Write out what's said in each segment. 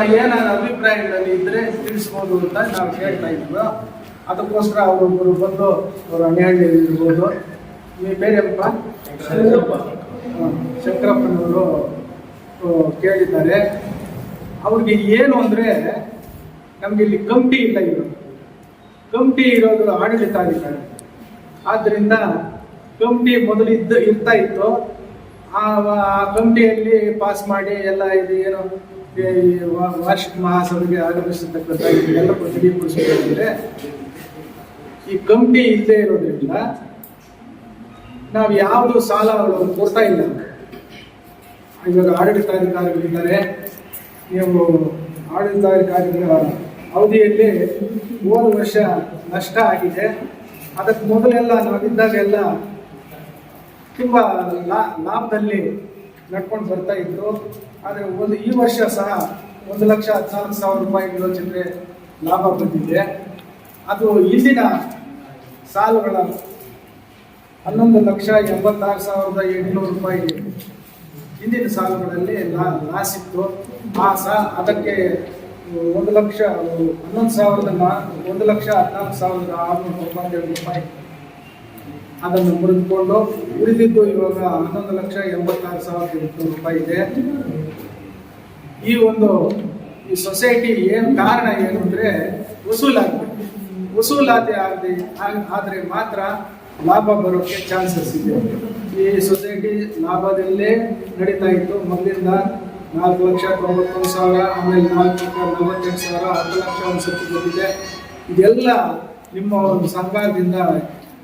ನಿಮ್ಮ ಏನಾದ್ರು ಅಭಿಪ್ರಾಯಗಳಲ್ಲಿ ಇದ್ರೆ ತಿಳಿಸ್ಬೋದು ಅಂತ ನಾವು ಹೇಳ್ತಾ ಇದ್ವಿ ಅದಕ್ಕೋಸ್ಕರ ಅವರೊಬ್ಬರು ಬಂದು ಅವರು ಅಣ್ಣ ಇರ್ಬೋದು ನೀವು ಬೇರೆಯಪ್ಪ ಹ, ಶಂಕರಪ್ಪನವರು ಕೇಳಿದ್ದಾರೆ. ಅವ್ರಿಗೆ ಏನು ಅಂದರೆ ನಮಗೆ ಇಲ್ಲಿ ಕಮಿಟಿ ಇಲ್ಲ ಇರೋದು. ಕಮಿಟಿ ಇರೋದು ಆಡಳಿತಾಧಿಕಾರಿ. ಆದ್ದರಿಂದ ಕಮಿಟಿ ಮೊದಲು ಇದ್ದು ಇರ್ತಾ ಇತ್ತು. ಆ ಆ ಕಮಿಟಿಯಲ್ಲಿ ಪಾಸ್ ಮಾಡಿ ಎಲ್ಲ ಇದು ಏನು ವಾರ್ಷಿಕ ಮಹಾಸಭೆಗೆ ಆಗಮಿಸತಕ್ಕಂಥ ಇದೆಲ್ಲ ಪ್ರತಿನಿಧಿಸಬೇಕಾದ್ರೆ ಈ ಕಮಿಟಿ ಇಲ್ಲದೆ ಇರೋದ್ರಿಂದ ನಾವು ಯಾವುದು ಸಾಲ ಕೊಡ್ತಾ ಇಲ್ಲ. ಇವಾಗ ಆಡಳಿತಾಧಿಕಾರಿಗಳಿದ್ದಾರೆ. ನೀವು ಆಡಳಿತಾಧಿಕಾರಿಗಳ ಅವಧಿಯಲ್ಲಿ ಮೂರು ವರ್ಷ ನಷ್ಟ ಆಗಿದೆ. ಅದಕ್ಕೆ ಮೊದಲೆಲ್ಲ ನಾವಿದ್ದಾಗೆಲ್ಲ ತುಂಬ ಲಾಭದಲ್ಲಿ ನಡ್ಕೊಂಡು ಬರ್ತಾ ಇತ್ತು ಆದರೆ ಒಂದು ಈ ವರ್ಷ ಸಹ ಒಂದು ಲಕ್ಷ ಹದಿನಾಲ್ಕು ಸಾವಿರ ರೂಪಾಯಿ ಯೋಜನೆ ಲಾಭ ಬಂದಿದೆ. ಅದು ಇಂದಿನ ಸಾಲುಗಳ ಹನ್ನೊಂದು ಲಕ್ಷ ಎಂಬತ್ತಾರು ಸಾವಿರದ ಎಂಟುನೂರು ರೂಪಾಯಿ ಹಿಂದಿನ ಸಾಲುಗಳಲ್ಲಿ ಲಾಸ್ ಇತ್ತು ಆ ಸಾ, ಅದಕ್ಕೆ ಒಂದು ಲಕ್ಷ, ಹನ್ನೊಂದು ಸಾವಿರದ ನಾ ಒಂದು ಲಕ್ಷ ಹದಿನಾಲ್ಕು ಸಾವಿರದ ಆರುನೂರ ತೊಂಬತ್ತೆರಡು ರೂಪಾಯಿ ಅದನ್ನು ಮುರಿದುಕೊಂಡು ಉಳಿದಿದ್ದು ಇವಾಗ ಹನ್ನೊಂದು ಲಕ್ಷ ಎಂಬತ್ತಾರು ಸಾವಿರದ ಎಂಟುನೂರು ರೂಪಾಯಿ ಇದೆ. ಈ ಒಂದು ಈ ಸೊಸೈಟಿ ಏನು ಕಾರಣ ಏನು ಅಂದರೆ ವಸೂಲಾತಿ. ವಸೂಲಾತಿ ಆಗದೆ ಆದರೆ ಮಾತ್ರ ಲಾಭ ಬರೋಕ್ಕೆ ಚಾನ್ಸಸ್ ಇದೆ. ಈ ಸೊಸೈಟಿ ಲಾಭದಲ್ಲೇ ನಡೀತಾ ಇತ್ತು. ಮೊದಲಿಂದ ನಾಲ್ಕು ಲಕ್ಷ, ತೊಂಬತ್ತೊಂದು ಸಾವಿರ, ಆಮೇಲೆ ನಾಲ್ಕು ಲಕ್ಷ, ನಲವತ್ತೆಂಟು ಸಾವಿರ, ಹತ್ತು ಲಕ್ಷ ಒಂದು ಬಂದಿದೆ ಇದೆಲ್ಲ ನಿಮ್ಮ ಒಂದು ಸರ್ಕಾರದಿಂದ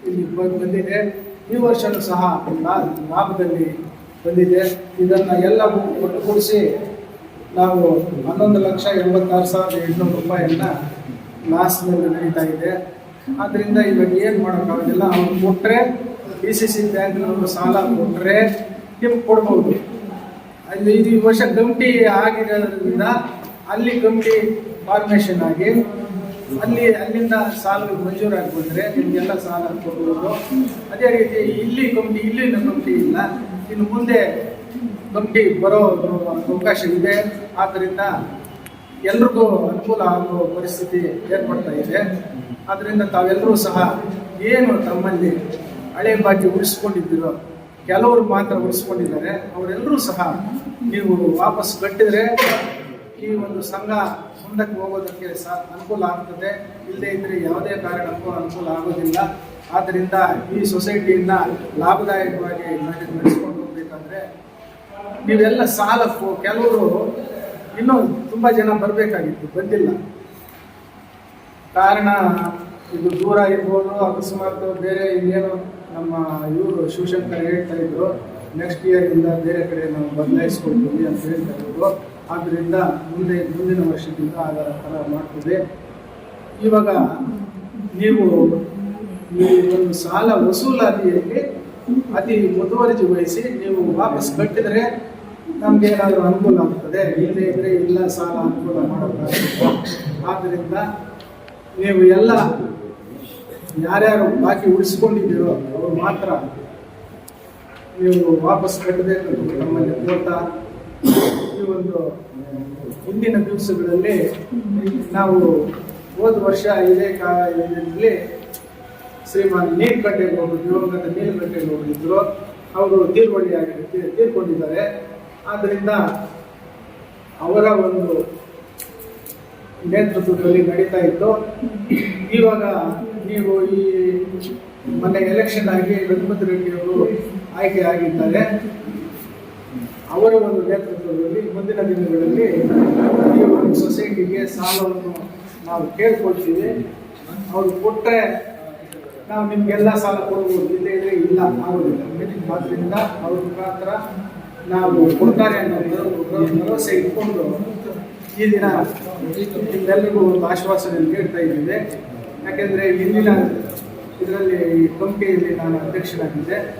ಇಲ್ಲಿ ಬಂದ್- ಬಂದಿದೆ. ಈ ವರ್ಷನೂ ಸಹ ಲಾಭದಲ್ಲಿ ಬಂದಿದೆ. ಇದನ್ನು ಎಲ್ಲ ಒಟ್ಟುಗೂಡಿಸಿ ನಾವು ಹನ್ನೊಂದು ಲಕ್ಷ ಎಂಬತ್ತಾರು ಸಾವಿರದ ಎಂಟುನೂರು ರೂಪಾಯಿಯನ್ನ ಲಾಸ್ನಲ್ಲಿ ನಡೀತಾ ಇದೆ. ಆದ್ದರಿಂದ ಇವಾಗ ಏನು ಮಾಡೋಕ್ಕಾಗೋದಿಲ್ಲ ಅವ್ರು ಕೊಟ್ಟರೆ ಬಿ ಸಿ ಸಿ ಬ್ಯಾಂಕ್ನವರು ಸಾಲ ಕೊಟ್ಟರೆ ನಿಮ್ಗೆ ಕೊಡ್ಬೋದು. ಅಲ್ಲಿ ಇದು ಈ ವರ್ಷ ಕಮಿಟಿ ಆಗಿರೋದ್ರಿಂದ ಅಲ್ಲಿ ಕಮಿಟಿ ಫಾರ್ಮೇಷನ್ ಆಗಿ ಅಲ್ಲಿ ಅಲ್ಲಿಂದ ಸಾಲ ಮಂಜೂರಾಗಿ ಬಂದರೆ ನಿಮಗೆಲ್ಲ ಸಾಲ ಕೊಡ್ಬೋದು. ಅದೇ ರೀತಿ ಇಲ್ಲಿ ಕಮಿಟಿ ಇಲ್ಲಿನ ಕಮಿಟಿ ಇಲ್ಲ. ಇನ್ನು ಮುಂದೆ ಕಮಿಟಿ ಬರೋ ಅವಕಾಶ ಇದೆ. ಆದ್ದರಿಂದ ಎಲ್ರಿಗೂ ಅನುಕೂಲ ಆಗೋ ಪರಿಸ್ಥಿತಿ ಏರ್ಪಡ್ತಾ ಇದೆ. ಆದ್ದರಿಂದ ತಾವೆಲ್ಲರೂ ಸಹ ಏನು ತಮ್ಮಲ್ಲಿ ಹಳೆ ಬಾಕಿ ಉಳಿಸ್ಕೊಂಡಿದ್ದೀರೋ, ಕೆಲವರು ಮಾತ್ರ ಉಳಿಸ್ಕೊಂಡಿದ್ದಾರೆ. ಅವರೆಲ್ಲರೂ ಸಹ ನೀವು ವಾಪಸ್ ಕಟ್ಟಿದರೆ ಈ ಒಂದು ಸಂಘ ಮುಂದಕ್ಕೆ ಹೋಗೋದಕ್ಕೆ ಸಹ ಅನುಕೂಲ ಆಗ್ತದೆ. ಇಲ್ಲದೇ ಇದ್ದರೆ ಯಾವುದೇ ಕಾರಣಕ್ಕೂ ಅನುಕೂಲ ಆಗೋದಿಲ್ಲ. ಆದ್ದರಿಂದ ಈ ಸೊಸೈಟಿಯಿಂದ ಲಾಭದಾಯಕವಾಗಿ ನಡೆ- ನಡೆಸ್ಕೊಂಡು ಹೋಗ್ಬೇಕಂದ್ರೆ ನೀವೆಲ್ಲ ಸಾಲಕ್ಕೂ ಕೆಲವರು ಇನ್ನೂ ತುಂಬ ಜನ ಬರಬೇಕಾಗಿತ್ತು, ಬಂದಿಲ್ಲ. ಕಾರಣ ಇದು ದೂರ ಇರ್ಬೋದು ಅಕಸ್ಮಾತ್ ಬೇರೆ ಇನ್ನೇನು ನಮ್ಮ ಇವರು ಶಿವಶಂಕರ್ ಹೇಳ್ತಾ ಇದ್ರು ನೆಕ್ಸ್ಟ್ ಇಯರಿಂದ ಬೇರೆ ಕಡೆ ನಾವು ಬದಲಾಯಿಸ್ಕೊಳ್ತೀವಿ ಅಂತ ಹೇಳ್ತಾ ಇದ್ರು. ಆದ್ದರಿಂದ ಮುಂದೆ, ಮುಂದಿನ ವರ್ಷದಿಂದ ಆಧಾರ ಥರ ಮಾಡ್ತದೆ ಇವಾಗ ನೀವು ಈ ಒಂದು ಸಾಲ ವಸೂಲಾತಿಯಲ್ಲಿ ಅತಿ ಮುತುವರ್ಜಿ ವಹಿಸಿ ನೀವು ವಾಪಸ್ ಕಟ್ಟಿದರೆ ನಮ್ಗೆ ಏನಾದರೂ ಅನುಕೂಲ ಆಗ್ತದೆ ಇಲ್ಲದೆ ಇದ್ರೆ ಇಲ್ಲ ಸಾಲ ಅನುಕೂಲ ಮಾಡೋಕ್ಕಾಗುತ್ತೆ ಆದ್ದರಿಂದ ನೀವು ಎಲ್ಲ ಯಾರ್ಯಾರು ಬಾಕಿ ಉಳಿಸ್ಕೊಂಡಿದ್ದೀರೋ ಅವರು ಮಾತ್ರ ನೀವು ವಾಪಸ್ ಕಟ್ಟಬೇಕು ನಮ್ಮಲ್ಲಿ ಕೋರ್ತಾ ಈ ಒಂದು, ಹಿಂದಿನ ದಿವಸಗಳಲ್ಲಿ ನಾವು ಹೋದ ವರ್ಷ ಇದೇ ಕಾಲದಲ್ಲಿ ಶ್ರೀಮಾನ್ ನೀಲಕಂಠೇಗೌಡರು ದಿವಂಗತ ಕಟ್ಟೆಗೆ ಹೋಗಿದ್ರು. ಅವರು ತೀರ್ವಳ್ಳಿ ಆಗಿ ತೀರ್ಕೊಂಡಿದ್ದಾರೆ. ಆದ್ದರಿಂದ ಅವರ ಒಂದು ನೇತೃತ್ವದಲ್ಲಿ ನಡೀತಾ ಇತ್ತು. ಇವಾಗ ನೀವು ಈ ಮೊನ್ನೆ ಎಲೆಕ್ಷನ್ ಆಗಿ ರಘುಪತಿ ರೆಡ್ಡಿ ಅವರು ಆಯ್ಕೆ ಆಗಿದ್ದಾರೆ. ಅವರ ಒಂದು ನೇತೃತ್ವದಲ್ಲಿ ಮುಂದಿನ ದಿನಗಳಲ್ಲಿ ಈ ಒಂದು ಸೊಸೈಟಿಗೆ ಸಾಲವನ್ನು ನಾವು ಕೇಳ್ಕೊಳ್ತೀವಿ. ಅವರು ಕೊಟ್ಟರೆ ನಾವು ನಿಮಗೆಲ್ಲ ಸಾಲ ಕೊಡ್ಬೋದು. ಇಲ್ಲೇ ಇಲ್ಲ, ಆಗೋದಿಲ್ಲ. ಆದ್ದರಿಂದ ಅವ್ರ ಮುಖಾಂತರ ನಾವು ಕೊಡ್ತಾರೆ ಅನ್ನೋದು ಭರ- ಭರವಸೆ ಇಟ್ಕೊಂಡು ಈ ದಿನ ನಿಮ್ಮೆಲ್ಲರಿಗೂ ಒಂದು ಆಶ್ವಾಸನೆ ಕೇಳ್ತಾ ಇದ್ದೇವೆ ಯಾಕೆಂದರೆ ಇಂದಿನ ಇದರಲ್ಲಿ ಈ ಕಂಪೆಯಲ್ಲಿ ನಾನು ಅಧ್ಯಕ್ಷರಾಗಿದ್ದೆ.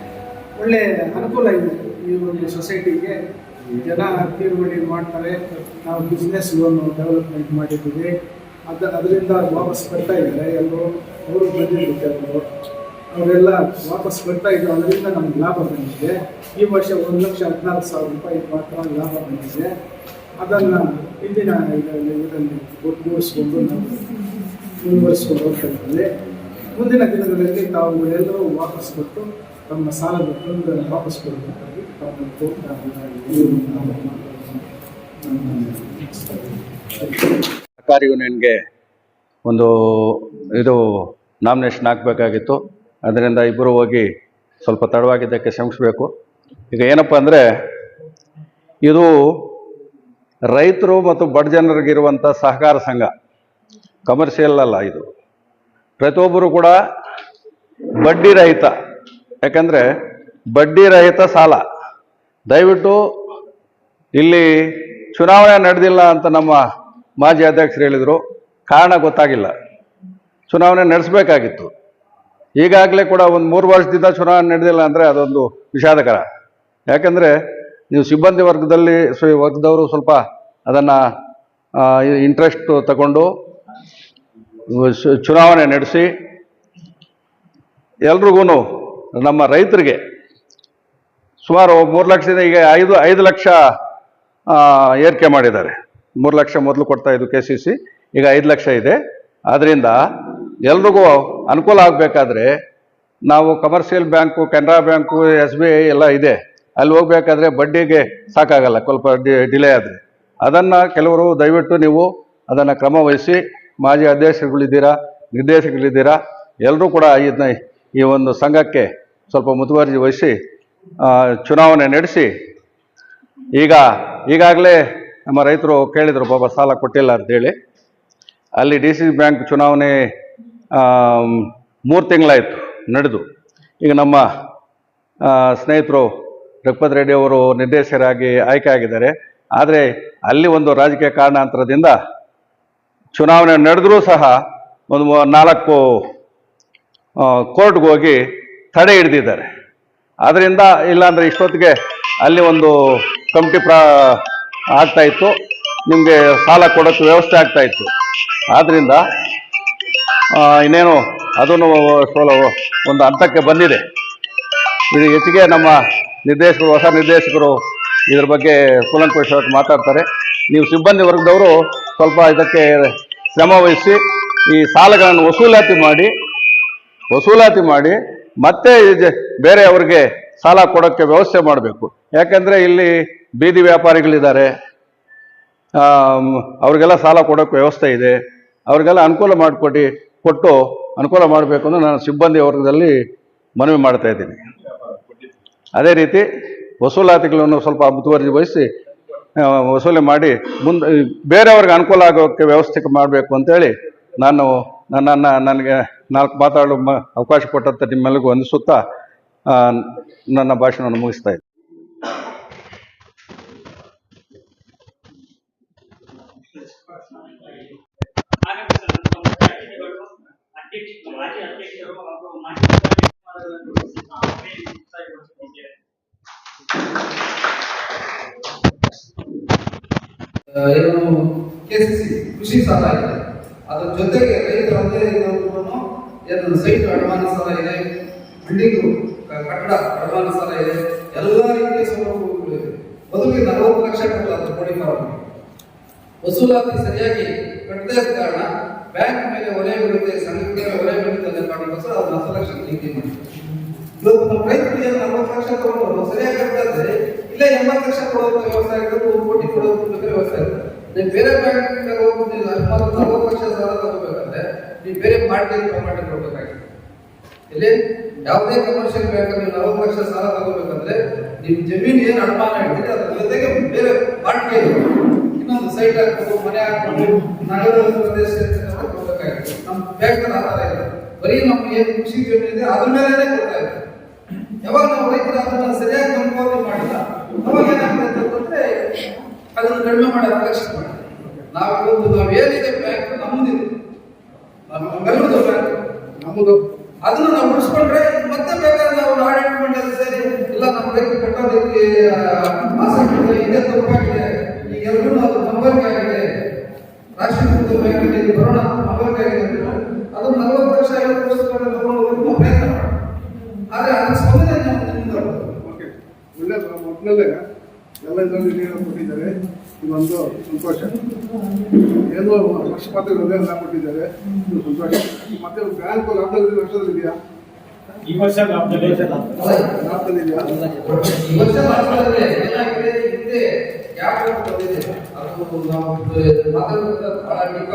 ಒಳ್ಳೆ ಅನುಕೂಲ ಇದೆ ಈ ಒಂದು ಸೊಸೈಟಿಗೆ. ಜನ ತೀರ್ಮಾನ ಮಾಡ್ತಾರೆ. ನಾವು ಬಿಸ್ನೆಸ್ ಲೋನ್ ಡೆವಲಪ್ಮೆಂಟ್ ಮಾಡಿದ್ದೀವಿ. ಅದ ಅದರಿಂದ ವಾಪಸ್ ಬರ್ತಾ ಇದ್ದಾರೆ. ಎಲ್ಲರೂ ಅವರು ಬಂದಿರುತ್ತೆ ಕೆಲವರು ಅವರೆಲ್ಲ ವಾಪಸ್ ಬರ್ತಾ ಇದ್ರು. ಅದರಿಂದ ನಮ್ಗೆ ಲಾಭ ಬಂದಿದೆ. ಈ ವರ್ಷ ಒಂದು ಲಕ್ಷ ಹದಿನಾಲ್ಕು ಸಾವಿರ ರೂಪಾಯಿ ಮಾತ್ರ ಲಾಭ ಬಂದಿದೆ. ಅದನ್ನು ಇಂದಿನ ಇದರಲ್ಲಿ ಇದರಲ್ಲಿ ಒಟ್ಟುಗೂಡಿಸ್ಕೊಂಡು ನಾವು ಮುಂದುವರಿಸ್ಕೊಂಡು ಹೋಗ್ತಾ ಮುಂದಿನ ದಿನಗಳಲ್ಲಿ ತಾವು ಎಲ್ಲರೂ ವಾಪಸ್ ಕೊಟ್ಟು ತಮ್ಮ ಸಾಲದ ಫಂಡ್ಗಳನ್ನು ವಾಪಸ್ ಕೊಡಬೇಕಾಗಿ ತಮ್ಮ. ಸರ್ಕಾರಿ ಯೂನಿಯನ್ಗೆ ಒಂದು ಇದು ನಾಮಿನೇಷನ್ ಹಾಕಬೇಕಾಗಿತ್ತು ಅದರಿಂದ ಇಬ್ಬರು ಹೋಗಿ ಸ್ವಲ್ಪ ತಡವಾಗಿದ್ದಕ್ಕೆ ಶ್ರಮಿಸಬೇಕು. ಈಗ ಏನಪ್ಪ ಅಂದರೆ, ಇದು ರೈತರು ಮತ್ತು ಬಡ ಜನರಿಗಿರುವಂಥ ಸಹಕಾರ ಸಂಘ ಕಮರ್ಷಿಯಲ್ ಅಲ್ಲ ಇದು. ಪ್ರತಿಯೊಬ್ಬರು ಕೂಡ ಬಡ್ಡಿ ರಹಿತ. ಯಾಕಂದರೆ ಬಡ್ಡಿ ರಹಿತ ಸಾಲ. ದಯವಿಟ್ಟು ಇಲ್ಲಿ ಚುನಾವಣೆ ನಡೆದಿಲ್ಲ ಅಂತ ನಮ್ಮ ಮಾಜಿ ಅಧ್ಯಕ್ಷರು ಹೇಳಿದರು. ಕಾರಣ ಗೊತ್ತಾಗಿಲ್ಲ. ಚುನಾವಣೆ ನಡೆಸಬೇಕಾಗಿತ್ತು. ಈಗಾಗಲೇ ಕೂಡ ಒಂದು ಮೂರು ವರ್ಷದಿಂದ ಚುನಾವಣೆ ನಡೆದಿಲ್ಲ ಅಂದರೆ ಅದೊಂದು ವಿಷಾದಕರ. ಯಾಕಂದರೆ ನೀವು ಸಿಬ್ಬಂದಿ ವರ್ಗದಲ್ಲಿ ವರ್ಗದವರು ಸ್ವಲ್ಪ ಅದನ್ನು ಇಂಟ್ರೆಸ್ಟ್ ತಗೊಂಡು ಚುನಾವಣೆ ನಡೆಸಿ ಎಲ್ರಿಗೂ ನಮ್ಮ ರೈತರಿಗೆ ಸುಮಾರು ಮೂರು ಲಕ್ಷದಿಂದ ಈಗ ಐದು ಐದು ಲಕ್ಷ ಏರಿಕೆ ಮಾಡಿದ್ದಾರೆ. ಮೂರು ಲಕ್ಷ ಮೊದಲು ಕೊಡ್ತಾ ಇದ್ದು ಕೆ ಸಿ ಸಿ ಈಗ ಐದು ಲಕ್ಷ ಇದೆ. ಆದ್ದರಿಂದ ಎಲ್ರಿಗೂ ಅನುಕೂಲ ಆಗಬೇಕಾದ್ರೆ ನಾವು commercial bank Canara bank S B I ಎಲ್ಲ ಇದೆ. ಅಲ್ಲಿ ಹೋಗ್ಬೇಕಾದ್ರೆ ಬಡ್ಡಿಗೆ ಸಾಕಾಗಲ್ಲ, ಸ್ವಲ್ಪ ಡಿಲೇ ಆದರೆ. ಅದನ್ನು ಕೆಲವರು ದಯವಿಟ್ಟು ನೀವು ಅದನ್ನು ಕ್ರಮವಹಿಸಿ, ಮಾಜಿ ಅಧ್ಯಕ್ಷರುಗಳಿದ್ದೀರಾ, ನಿರ್ದೇಶಕರಿದ್ದೀರಾ ಎಲ್ಲರೂ ಕೂಡ ಇದನ್ನ ಈ ಒಂದು ಸಂಘಕ್ಕೆ ಸ್ವಲ್ಪ ಮುತುವರ್ಜಿ ವಹಿಸಿ ಚುನಾವಣೆ ನಡೆಸಿ. ಈಗ, ಈಗಾಗಲೇ ನಮ್ಮ ರೈತರು ಕೇಳಿದರು ಬಾಬಾ ಸಾಲ ಕೊಟ್ಟಿಲ್ಲ ಅಂತೇಳಿ. ಅಲ್ಲಿ ಡಿ ಸಿ ಬ್ಯಾಂಕ್ ಚುನಾವಣೆ ಮೂರು ತಿಂಗಳಾಯಿತು ನಡೆದು. ಈಗ ನಮ್ಮ ಸ್ನೇಹಿತರು ರಘುಪತ್ ರೆಡ್ಡಿ ಅವರು ನಿರ್ದೇಶಕರಾಗಿ ಆಯ್ಕೆ ಆಗಿದ್ದಾರೆ. ಆದರೆ ಅಲ್ಲಿ ಒಂದು ರಾಜಕೀಯ ಕಾರಣಾಂತರದಿಂದ ಚುನಾವಣೆ ನಡೆದರೂ ಸಹ ಒಂದು ನಾಲ್ಕು ಕೋರ್ಟ್ಗೆ ಹೋಗಿ ತಡೆ ಹಿಡಿದಿದ್ದಾರೆ. ಆದ್ದರಿಂದ ಇಲ್ಲಾಂದರೆ ಇಷ್ಟೊತ್ತಿಗೆ ಅಲ್ಲಿ ಒಂದು ಕಮಿಟಿ ಪ್ರಾ ಆಗ್ತಾಯಿತ್ತು ನಿಮಗೆ ಸಾಲ ಕೊಡೋಕ್ಕೆ ವ್ಯವಸ್ಥೆ ಆಗ್ತಾಯಿತ್ತು ಆದ್ದರಿಂದ ಇನ್ನೇನು ಅದನ್ನು ಒಂದು ಹಂತಕ್ಕೆ ಬಂದಿದೆ. ಇದು ಹೆಚ್ಚಿಗೆ ನಮ್ಮ ನಿರ್ದೇಶಕರು, ಹೊಸ ನಿರ್ದೇಶಕರು ಇದ್ರ ಬಗ್ಗೆ ಕೂಲಂಕುಷವಾಗಿ ಮಾತಾಡ್ತಾರೆ. ನೀವು ಸಿಬ್ಬಂದಿ ವರ್ಗದವರು ಸ್ವಲ್ಪ ಇದಕ್ಕೆ ಶ್ರಮ ವಹಿಸಿ, ಈ ಸಾಲಗಳನ್ನು ವಸೂಲಾತಿ ಮಾಡಿ ವಸೂಲಾತಿ ಮಾಡಿ, ಮತ್ತೆ ಬೇರೆಯವ್ರಿಗೆ ಸಾಲ ಕೊಡೋಕ್ಕೆ ವ್ಯವಸ್ಥೆ ಮಾಡಬೇಕು. ಯಾಕೆಂದರೆ ಇಲ್ಲಿ ಬೀದಿ ವ್ಯಾಪಾರಿಗಳಿದ್ದಾರೆ. ಅವರಿಗೆಲ್ಲ ಸಾಲ ಕೊಡೋಕ್ಕೆ ವ್ಯವಸ್ಥೆ ಇದೆ. ಅವ್ರಿಗೆಲ್ಲ ಅನುಕೂಲ ಮಾಡಿಕೊಟ್ಟು ಕೊಟ್ಟು ಅನುಕೂಲ ಮಾಡಬೇಕು ಅಂತ ನಾನು ಸಿಬ್ಬಂದಿ ವರ್ಗದಲ್ಲಿ ಮನವಿ ಮಾಡ್ತಾ ಇದ್ದೀನಿ. ಅದೇ ರೀತಿ ವಸೂಲಾತಿಗಳನ್ನು ಸ್ವಲ್ಪ ಮುತುವರ್ಜಿ ವಹಿಸಿ ವಸೂಲಿ ಮಾಡಿ ಮುಂದೆ ಬೇರೆಯವ್ರಿಗೆ ಅನುಕೂಲ ಆಗೋಕ್ಕೆ ವ್ಯವಸ್ಥೆ ಮಾಡಬೇಕು ಅಂತೇಳಿ ನಾನು ನನ್ನನ್ನು ನನಗೆ ನಾಲ್ಕು ಮಾತಾಡಲು ಅವಕಾಶ ಕೊಟ್ಟಂತ ನಿಮ್ಮೆಲ್ಲರಿಗೂ ವಂದಿಸುತ್ತಾ ನನ್ನ ಭಾಷಣವನ್ನು ಮುಗಿಸ್ತಾ ಅಧ್ಯಕ್ಷ ಮಾಜಿ ಅಧ್ಯಕ್ಷರು ಹಾಗೂ ಮಾಜಿ ಕೃಷಿ ಸಾಲ ಇದೆ ಅದರ ಜೊತೆಗೆ ರೈತರ ಏನು ಸೈಟ್ ಅಡಮಾನ ಸಾಲ ಇದೆ ಬಿಲ್ಡಿಂಗ್ ಕಟ್ಟಡ ಅಡಮಾನ ಸಾಲ ಇದೆ ಎಲ್ಲ ರೀತಿಯ ಸೌಲಭ್ಯಗಳು ಇದೆ ಮೊದಲಿಗೆ ನಲವತ್ತು ಲಕ್ಷ ಕೊಡಲಾದ ಕೋಡಿ ಫಾರ್ಮ್ ವಸೂಲಾತಿ ಸರಿಯಾಗಿ ಕಟ್ಟದೇ ಕಾರಣ ಬ್ಯಾಂಕ್ ಮೇಲೆ ಒಲೆ ಬಿಡುತ್ತೆ ಸಂಘದ ಮೇಲೆ ಬಿಡುತ್ತೆ ಅಂತ ಕಾರಣಕ್ಕೋಸ್ಕರ ಅದು ಹತ್ತು ಲಕ್ಷ ನೀತಿ ಇವತ್ತು ನಮ್ಮ ನಲವತ್ತು ಲಕ್ಷ ತಗೊಂಡು ಸರಿಯಾಗಿ ಕಟ್ಟಿದ್ರೆ ಇಲ್ಲ, ಎಂಬತ್ತು ಲಕ್ಷ ಕೊಡುವಂತ ವ್ಯವಸ್ಥೆ ಆಗಿರೋದು ಒಂದು ಕೋಟಿ ಕೊಡುವಂತ ವ್ಯವಸ್ಥೆ ಇರುತ್ತೆ ನೀವು ಬೇರೆ ಬ್ಯಾಂಕ್ ಹೋಗೋದು ಅಕಸ್ಮಾತ್ ನಲವತ್ತು ಲಕ್ಷ ಸಾಲ ತಗೋಬೇಕಂದ್ರೆ ನೀವು ಬೇರೆ ಪಾರ್ಟಿ ಪ್ರಮಾಣ ಕೊಡ್ಬೇಕಾಗುತ್ತೆ ಇಲ್ಲಿ ಯಾವುದೇ ಕಮರ್ಷಿಯಲ್ ಬ್ಯಾಂಕ್ ಅಲ್ಲಿ ನಲವತ್ತು ಲಕ್ಷ ಸಾಲ ತಗೋಬೇಕಂದ್ರೆ ನಿಮ್ ಜಮೀನು ಏನು ಅಡಮಾನ ಇಡ್ತೀರಿ ಅದ್ರ ಜೊತೆಗೆ ಬೇರೆ ಪಾರ್ಟಿ ಇನ್ನೊಂದು ಸೈಟ್ ಹಾಕ್ಬೇಕು, ಮನೆ ಹಾಕೊಂಡು ನಗರ ಪ್ರದೇಶ ನಮ್ಮ ಬ್ಯಾಂಕ್ ಆಧಾರ ಬರೀ ನಮ್ಗೆ ಏನು ಕೃಷಿ ಜಮೀನು ಇದೆ ಅದ್ರ ಮೇಲೆ ಕೊಡ್ತಾ ಇದೆ ಯಾವಾಗ ನಾವು ರೈತರು ಅದನ್ನ ಸರಿಯಾಗಿ ಅನುಭವ ಮಾಡಿಲ್ಲ ಅವಾಗ ಏನಾಗ್ತದೆ ಅಂತಂದ್ರೆ ಅದನ್ನು ಕಡಿಮೆ ಮಾಡಿ ಅಲಕ್ಷ ಮಾಡಿ ನಾವು ಇವತ್ತು ನಾವು ಏನಿದೆ ಬ್ಯಾಂಕ್ ನಮ್ಮದಿದೆ ನಮ್ಮೆಲ್ಲದು ಬ್ಯಾಂಕ್ ನಮ್ಮದು ಅದನ್ನ ನಾವು ಉಳಿಸ್ಕೊಂಡ್ರೆ ಮತ್ತೆ ಬೇಕಾದ್ರೆ ನಾವು ನಾಳೆ ಮಂಡಳಿ ಸೇರಿ ಇಲ್ಲ ನಮ್ಮ ರೈತರು ಕಟ್ಟೋದಕ್ಕೆ ಮಾಸ ಇದೇ ತಪ್ಪಾಗಿದೆ ಈಗ ಎಲ್ಲರೂ ಅದು ನಂಬರ್ಗೆ ಆಗಿದೆ ರಾಷ್ಟ್ರೀಕೃತ ಬ್ಯಾಂಕ್ ಇದು ಬರೋಣ ಅಂದ್ರೆ ಅದನ್ನ ನಲವತ್ತು ವರ್ಷ ಐವತ್ತು ವರ್ಷಗಳ ತಗೊಂಡು ಪ್ರಯತ್ನ ಮಾಡೋಣ. ಆದ್ರೆ ಅದರ ಬರ್ತದೆ. ಓಕೆ ಒಳ್ಳೆ ಎಲ್ಲ ಇದರಲ್ಲಿ ನೀರು ಕೊಟ್ಟಿದ್ದಾರೆ. ಇದೊಂದು ಪಕ್ಷಪಾತ ಹೃದಯ ಕೊಟ್ಟಿದ್ದಾರೆ. ಇದು ಸಂತೋಷ. ಮತ್ತೆ ಬ್ಯಾಂಕ್ ಲಾಭದಲ್ಲಿ ನಷ್ಟದಲ್ಲಿದೆಯಾ ಈ ವರ್ಷ ಲಾಭದಲ್ಲಿ ಲಾಭದಲ್ಲಿದೆಯಾ ಈ ವರ್ಷ ಲಾಭದಲ್ಲಿ ಏನಾಗಿದೆ? ಹಿಂದೆ ಗ್ಯಾಪ್ ಬಂದಿದೆ ಅದು ನಾವು ಮಾತಾಡೋದು ಬಹಳ ಡೀಪ್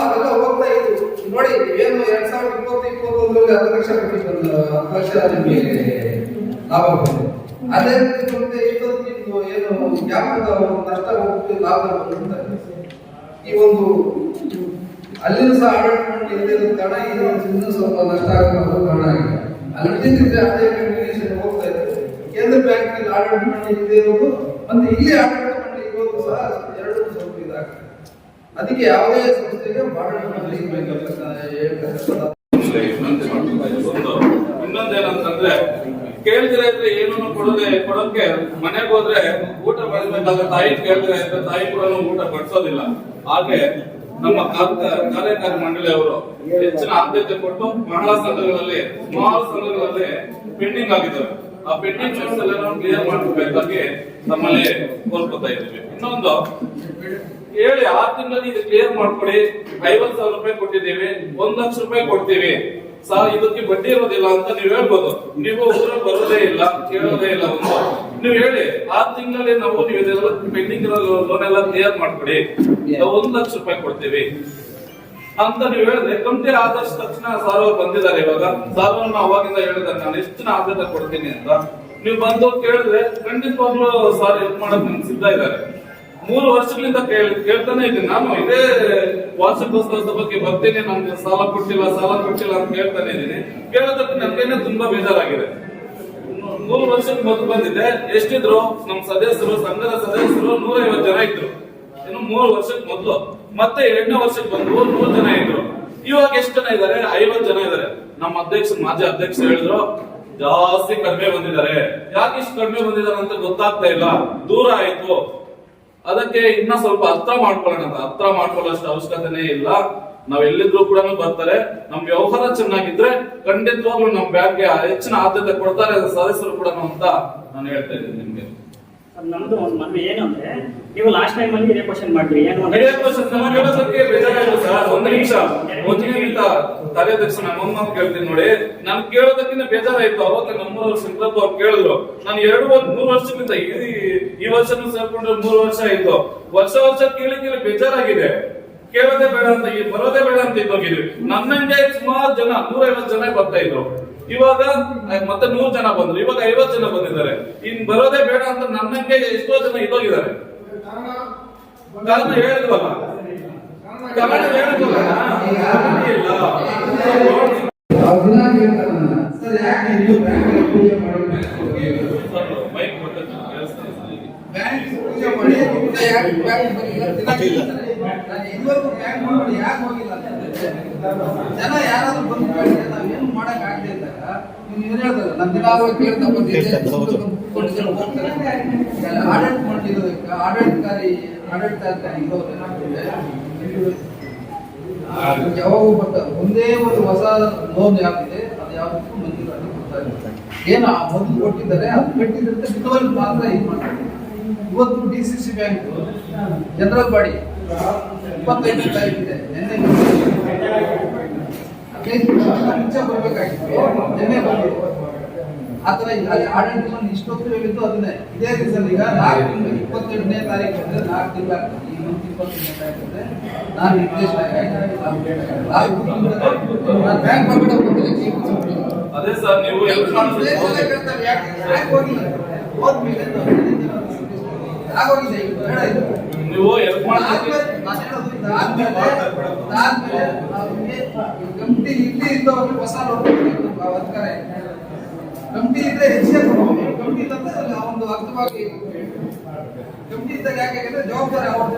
ಅದೆಲ್ಲ ಹೋಗ್ತಾ ಇತ್ತು ನೋಡಿ ಏನು ಎರಡ್ ಸಾವಿರದ ಇಪ್ಪತ್ತು ಇಪ್ಪತ್ತೊಂದರಲ್ಲಿ ಹತ್ತು ಲಕ್ಷ ಹತ್ತು ಲಕ್ಷ ನಿಮಗೆ ಲಾಭ ಅದೇ ರೀತಿ ಇಷ್ಟೊತ್ತು ಏನು ನಷ್ಟ ಹೋಗ್ಬಿಟ್ಟು ಲಾಭ. ಈ ಒಂದು ಅಲ್ಲಿನೂ ಸಹ ಆಡಳಿತ ಮಾಡಿ ಕಾರಣ ಇನ್ನೂ ಸ್ವಲ್ಪ ನಷ್ಟ ಆಗಬಹುದು ಕಾರಣ ಆಗಿದೆ ಅಲ್ಲಿ ಕೇಂದ್ರ ಬ್ಯಾಂಕ್ ಆಡಳಿತ ಮಂಡಳಿ ಇದೆ ಇರೋದು ಮತ್ತೆ ಇಲ್ಲಿ ಆಡಳಿತ ಮಂಡಳಿ ಇರೋದು ಸಹ ಎರಡು ಸ್ವಲ್ಪ ಇದಾಗ್ತದೆ ಅದಕ್ಕೆ ಯಾವುದೇ ಸಂಸ್ಥೆಗೆ. ಒಂದು ಇನ್ನೊಂದೇನಂತಂದ್ರೆ ಕೇಳ್ದಿರ ಇದ್ರೆ ಏನನ್ನು ಕೊಡದೆ ಕೊಡೋಕೆ ಮನೆಗೆ ಹೋದ್ರೆ ಊಟ ಮಾಡಿದ್ಮೇಲೆ ತಾಯಿ ಕೇಳ್ದಿರ ಇದ್ರೆ ತಾಯಿ ಕೂಡ ಊಟ ಬಡಿಸೋದಿಲ್ಲ ಹಾಗೆ ನಮ್ಮ ಕಾರ್ಯಕಾರಿ ಮಂಡಳಿ ಅವರು ಹೆಚ್ಚಿನ ಆದ್ಯತೆ ಕೊಟ್ಟು ಮಹಿಳಾ ಸಂಘಗಳಲ್ಲಿ, ಸುಮಾರು ಸಂಘಗಳಲ್ಲಿ ಪೆಂಡಿಂಗ್ ಆಗಿದ್ದಾವೆ ಆ ಪೆಂಡಿಂಗ್ ಎಲ್ಲ ಕ್ಲಿಯರ್ ಮಾಡ್ಕೋಬೇಕಾಗಿ ನಮ್ಮಲ್ಲಿ ಕೋರ್ಕೊತಾ ಇದ್ದೀವಿ. ಇನ್ನೊಂದು, ಹೇಳಿ, ಆರ್ ತಿಂಗಳಲ್ಲಿ ಇದು ಕ್ಲಿಯರ್ ಮಾಡ್ಕೊಡಿ. ಐವತ್ ಸಾವಿರ ರೂಪಾಯಿ ಕೊಟ್ಟಿದ್ದೀವಿ, ಒಂದ್ ಲಕ್ಷ ರೂಪಾಯಿ ಕೊಡ್ತೀವಿ. ಸರ್ ಇದಕ್ಕೆ ಬಡ್ಡಿ ಇರೋದಿಲ್ಲ ಅಂತ ನೀವು ಹೇಳ್ಬೋದು. ನೀವು ಊರ ಬರೋದೇ ಇಲ್ಲ, ಕೇಳೋದೇ ಇಲ್ಲ ಒಂದು. ನೀವು ಹೇಳಿ, ಆರ್ ತಿಂಗಳಲ್ಲಿ ನಾವು ನೀವು ಇದೆಲ್ಲ ಪೆಂಡಿಂಗ್ ಲೋನ್ ಎಲ್ಲ ಕ್ಲಿಯರ್ ಮಾಡ್ಕೊಡಿ. ನಾವು ಒಂದ್ ಲಕ್ಷ ರೂಪಾಯಿ ಕೊಡ್ತೀವಿ. ಅಂತ ನೀವು ಹೇಳಿದ್ರೆ ಕಂಪೇರ್ ಆದಷ್ಟು ತಕ್ಷಣ ಸಾರ್ ಅವ್ರು ಬಂದಿದ್ದಾರೆ ಇವಾಗ. ಸಾರ್ ಅವ್ರನ್ನ ಅವಾಗಿಂದ ಹೇಳಿದ್ರೆ ನಾನು ಎಷ್ಟು ದಿನ ಆದ್ಯತೆ ಕೊಡ್ತೀನಿ ಅಂತ. ನೀವು ಬಂದು ಕೇಳಿದ್ರೆ ಖಂಡಿತವಾಗ್ಲೂ ಸಾರ್ ಹೆಲ್ಪ್ ಮಾಡಕ್ ನಮ್ಗೆ ಸಿದ್ಧ ಇದ್ದಾರೆ. ಮೂರು ವರ್ಷಗಳಿಂದ ಕೇಳಿ, ಕೇಳ್ತಾನೆ ಇದ್ದೀನಿ. ನಾನು ಇದೇ ವಾರ್ಷಿಕೋತ್ಸವದ ಬಗ್ಗೆ ಬರ್ತೀನಿ, ನಮ್ಗೆ ಸಾಲ ಕೊಟ್ಟಿಲ್ಲ ಸಾಲ ಕೊಟ್ಟಿಲ್ಲ ಅಂತ ಕೇಳ್ತಾನೆ ಇದ್ದೀನಿ. ಕೇಳೋದಕ್ಕೆ ನನ್ಗೇನೆ ತುಂಬಾ ಬೇಜಾರಾಗಿದೆ. ಮೂರು ವರ್ಷಕ್ಕೆ ಮೊದಲು ಬಂದಿದೆ ಎಷ್ಟಿದ್ರು? ನಮ್ಮ ಸದಸ್ಯರು, ಸಂಘದ ಸದಸ್ಯರು ನೂರ ಐವತ್ತು ಜನ ಇದ್ರು. ಇನ್ನು ಮೂರು ವರ್ಷಕ್ಕೆ ಮೊದಲು. ಮತ್ತೆ ಎರಡನೇ ವರ್ಷಕ್ಕೆ ಬಂದು ನೂರು ಜನ ಇದ್ರು. ಇವಾಗ ಎಷ್ಟು ಜನ ಇದ್ದಾರೆ ಐವತ್ತು ಜನ ಇದ್ದಾರೆ ನಮ್ಮ ಅಧ್ಯಕ್ಷ, ಮಾಜಿ ಅಧ್ಯಕ್ಷರು ಹೇಳಿದ್ರು, ಜಾಸ್ತಿ ಕಡಿಮೆ ಬಂದಿದ್ದಾರೆ. ಯಾಕೆ ಇಷ್ಟು ಕಡಿಮೆ ಬಂದಿದ್ದಾರೆ ಅಂತ ಗೊತ್ತಾಗ್ತಾ ಇಲ್ಲ. ದೂರ ಆಯ್ತು. ಅದಕ್ಕೆ ಇನ್ನ ಸ್ವಲ್ಪ ಹತ್ರ ಮಾಡ್ಕೊಳ್ಳೋಣ ಅಂತ. ಹತ್ರ ಮಾಡ್ಕೊಳ್ಳೋಷ್ಟು ಅವಶ್ಯಕತೆನೇ ಇಲ್ಲ. ನಾವ್ ಎಲ್ಲಿದ್ರು ಕೂಡ ಬರ್ತಾರೆ. ನಮ್ ವ್ಯವಹಾರ ಚೆನ್ನಾಗಿದ್ರೆ ಖಂಡಿತವಾಗ್ಲೂ ನಮ್ ಬ್ಯಾಂಕ್ಗೆ ಹೆಚ್ಚಿನ ಆದ್ಯತೆ ಕೊಡ್ತಾರೆ. ಸದಸ್ಯರು ಕೂಡ ಅಂತ ನಾನು ಹೇಳ್ತಾ ಇದ್ದೀನಿ ನಿಮ್ಗೆ. ನಮ್ದು ಒಂದು ಮನವಿ ಏನು ಅಂದ್ರೆ ನೀವು ಲಾಸ್ಟ್ ಟೈಮ್ ಅಲ್ಲಿ ಇದೇ ಕ್ವಶನ್ ಮಾಡಿದ್ರಿ. ಏನು ಹೇಳೋದಕ್ಕೆ ಸರ್. ಒಂದು ನಿಮಿಷ. ಕೇಳ್ತೀನಿ ನೋಡಿ. ನಾನು ಕೇಳೋದಕ್ಕಿಂತ ಬೇಜಾರಾಯ್ತು ಅವತ್ತು ಶಂಕರಪ್ಪ ಅವ್ರು ಕೇಳಿದ್ರು. ನಾನು ಎರಡು ವರ್ಷ ಮೂರು ಈ ಈ ವರ್ಷನೂ ಸೇರ್ಕೊಂಡ್ರೆ ಮೂರು ವರ್ಷ ಆಯ್ತು. ವರ್ಷ ವರ್ಷ ಕೇಳಿ ಕೇಳಿ ಬೇಜಾರಾಗಿದೆ. ಕೇಳೋದೇ ಬೇಡ ಅಂತ ಬರೋದೇ ಬೇಡ ಅಂತ ಇದ್ದೋಗಿದ್ವಿ. ನನ್ನಂಗೆ ಸುಮಾರು ಜನ ನೂರೈವತ್ತು ಜನ ಬರ್ತಾ ಇದ್ರು. ಇವಾಗ ಮತ್ತೆ ನೂರು ಜನ ಬಂದ್ರು. ಇವಾಗ ಐವತ್ತು ಜನ ಬಂದಿದ್ದಾರೆ. ಇನ್ ಬರೋದೇ ಬೇಡ ಅಂತ ನನ್ನಂಗೆ ಎಷ್ಟೋ ಜನ ಇದ್ದೋಗಿದ್ದಾರೆ. ಕಾರಣ ಹೇಳಿದ್ವಲ್ಲ? ಕಾರಣ ಜನ ಯಾರಾದ್ರೂ ಬಂದು ಆಡಳಿತ ಮಾಡಿರೋದಕ್ಕೆ ಆಡಳಿತಕಾರಿ ಆಡಳಿತಾಧಿಕಾರಿ ಯಾವಾಗ ಬರ್ತಾರೆ ಒಂದೇ ಒಂದು ಹೊಸ ಲೋನ್ ಯಾವ್ದಿದೆ ಅದು ಯಾವ್ದಕ್ಕೂ ಇಲ್ಲ. ಏನು ಆ ಮೊದಲು ಕೊಟ್ಟಿದ್ದಾರೆ ಅದು ಕಟ್ಟಿದ್ರೆ ಬಿದ್ದವರಿಗೆ ಮಾತ್ರ ಇದು ಮಾಡ್ತಾರೆ. ಇವತ್ತು D C C bank general body ಇಪ್ಪತ್ತೈದನೇ ತಾರೀಕಿದೆ. ನಿನ್ನೆ ಮುಂಚೆ ಬರಬೇಕಾಗಿತ್ತು ನಿನ್ನೆ ಆ ಥರ ಆಡಳಿತ ಇಷ್ಟೊತ್ತು ಹೇಳಿದ್ದು ಅದನ್ನೇ ಇದೇ ರೀಸನ್ ಈಗ ನಾಲ್ಕು ತಿಂಗಳು ಇಪ್ಪತ್ತೆಂಟನೇ ತಾರೀಕು ಅಂದ್ರೆ ನಾಲ್ಕು ತಿಂಗಳ ಈ ಮಂತ್ ಇಪ್ಪತ್ತೆಂಟನೇ ತಾರೀಕು ಅಂದ್ರೆ ನಾನು ನಿರ್ದೇಶ ನಾಲ್ಕು ತಿಂಗಳು ನಾನು ಬ್ಯಾಂಕ್ ಬಂದ್ಬಿಟ್ಟು ಹೋಗ್ತೀನಿ. ಅದೇ ಸರ್ ನೀವು ಯಾಕೆ ಹೋಗಿಲ್ಲ ಹೋದ್ಮೇಲೆ ಆಗೋಗಿದೆ ಈಗ ಬೇಡ ಇದು ನೀವು ಅವ್ರಿಗೆ ಕಮಿಟಿ ಇಲ್ಲಿ ಇದ್ದವ್ರಿಗೆ ಹೊಸ ಅಧಿಕಾರ ಕಮಿಟಿ ಇದ್ರೆ ಹೆಚ್ಚಿಗೆ ಕಮಿಟಿ ಇಲ್ಲಂದ್ರೆ ಒಂದು ಅರ್ಥವಾಗಿ ಕಮಿಟಿ ಇದ್ದಾಗ ಯಾಕೆ ಜವಾಬ್ದಾರಿ ಅವ್ರು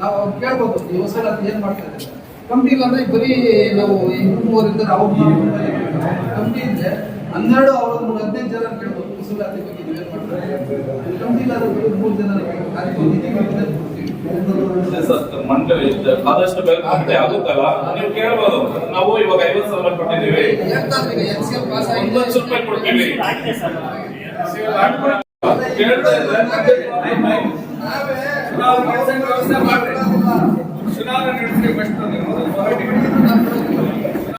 ನಾವು ಅವ್ರು ಕೇಳ್ಬೋದು ಈ ಹೊಸ ಏನ್ ಮಾಡ್ತಾ ಇದ್ದಾರೆ ಕಮಿಟಿ ಇಲ್ಲಾಂದ್ರೆ ಬರೀ ನಾವು ಇಬ್ರು ಮೂವರು ಇದ್ದಾರೆ ಅವ್ರು ಕಮಿಟಿ ಇದ್ರೆ ಹನ್ನೆರಡು ಅವ್ರ ಮೂರು ಹದಿನೈದು ಜನ ಕೇಳ್ಬೋದು. ವಸೂಲಾತಿ ಬಗ್ಗೆ ನೀವೇನ್ ಮಾಡ್ತಾರೆ. ಮೂರು ಜನ ಆದಷ್ಟು ಬೇಗ ಆಗುತ್ತಲ್ಲ? ನೀವು ಕೇಳ್ಬೋದು. ನಾವು ಇವಾಗ ಐವತ್ತು ಸಾವಿರ ಕೊಟ್ಟಿದ್ದೀವಿ. ಒಂದು ರೂಪಾಯಿ ಕೊಡ್ತೀವಿ. ಚುನಾವಣೆ ನಡೆಸಿ ಫಸ್ಟ್ ನೀವು